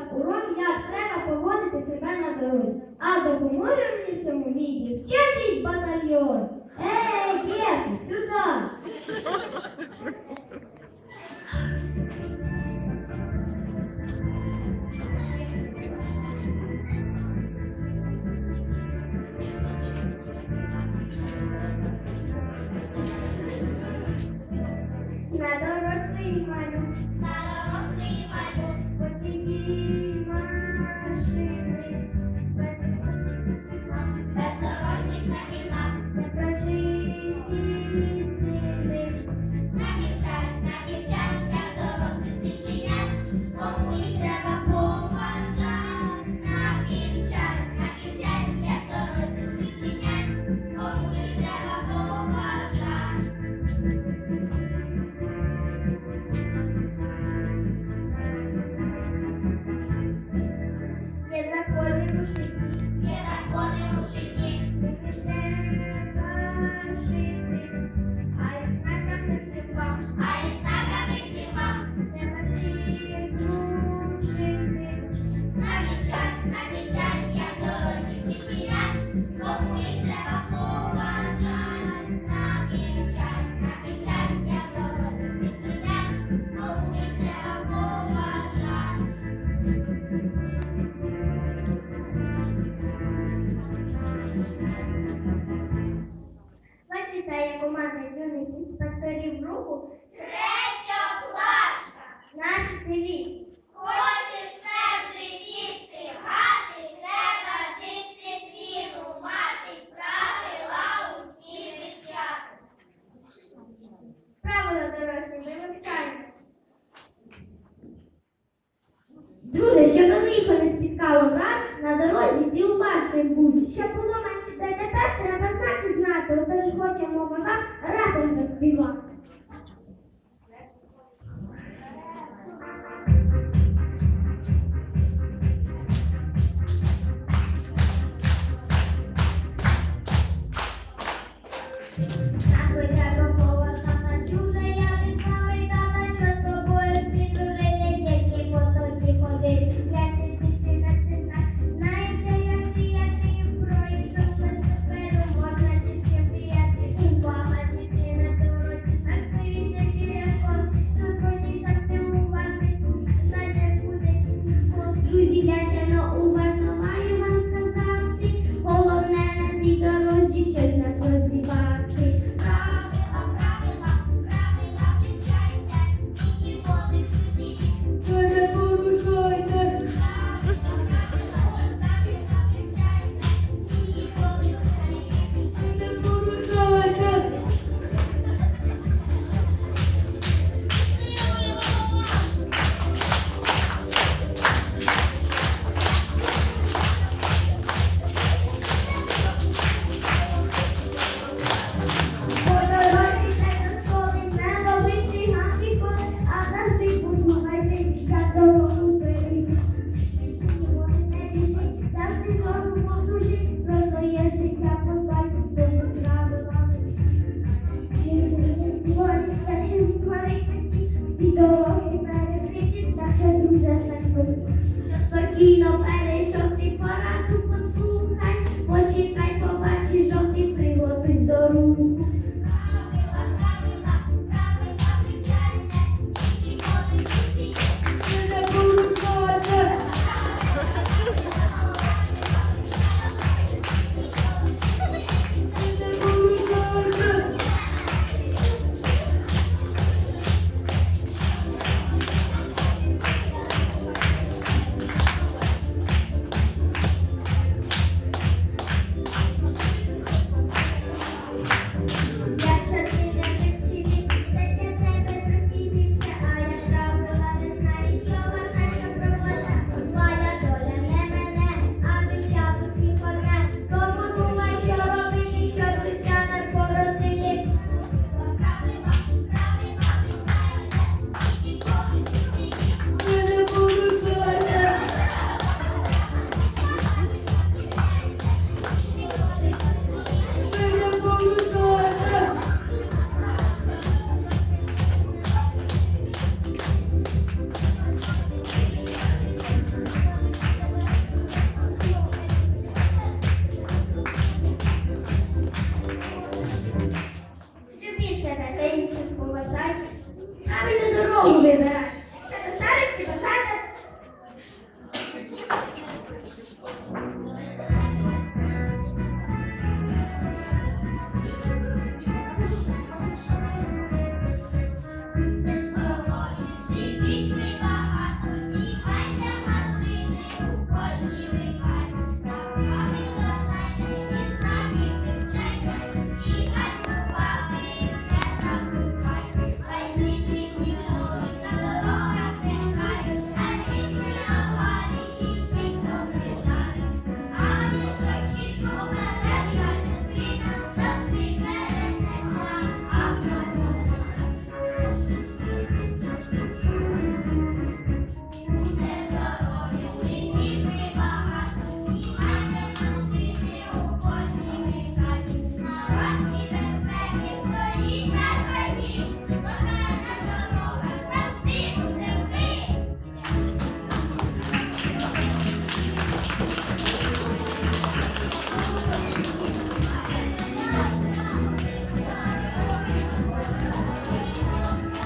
ваш урок, як треба поводити себе на дорозі. А допоможе мені в цьому мій дівчачий батальйон. Ей, діти, сюди! складає команда юних інспекторів руху Третя плашка. Наш девіз ж хочемо вона, раптом заспіва. 鲁西边。Sigo